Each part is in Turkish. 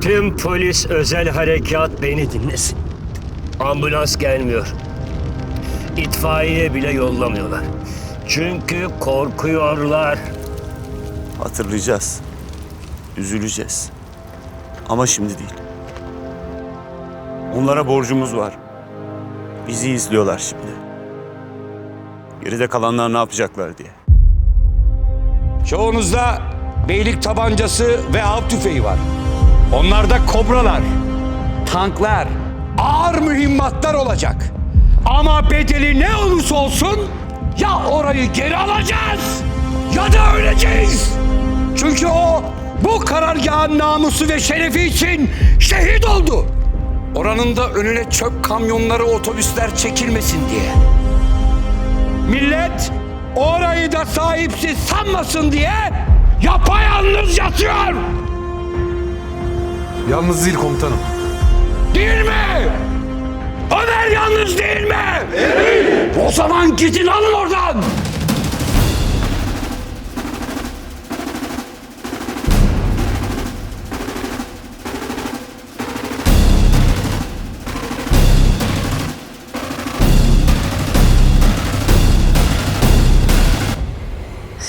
Tüm polis özel harekat beni dinlesin. Ambulans gelmiyor. İtfaiye bile yollamıyorlar. Çünkü korkuyorlar. Hatırlayacağız. Üzüleceğiz. Ama şimdi değil. Onlara borcumuz var. Bizi izliyorlar şimdi. Geride kalanlar ne yapacaklar diye. Çoğunuzda beylik tabancası ve av tüfeği var. Onlarda kobralar, tanklar, ağır mühimmatlar olacak. Ama bedeli ne olursa olsun ya orayı geri alacağız ya da öleceğiz. Çünkü o bu karargahın namusu ve şerefi için şehit oldu. Oranın da önüne çöp kamyonları, otobüsler çekilmesin diye. Millet orayı da sahipsiz sanmasın diye yapayalnız yatıyor. Yalnız değil komutanım. Değil mi? Ömer yalnız değil mi? Evet. O zaman gidin alın oradan.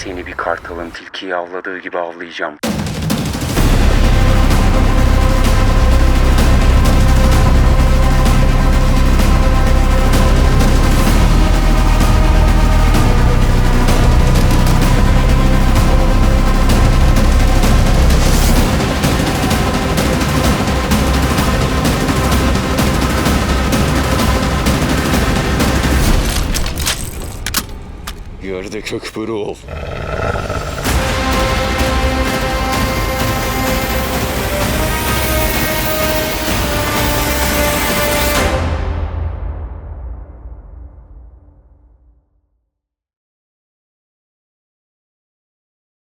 Seni bir kartalın tilkiyi avladığı gibi avlayacağım. Ördek akburu ol.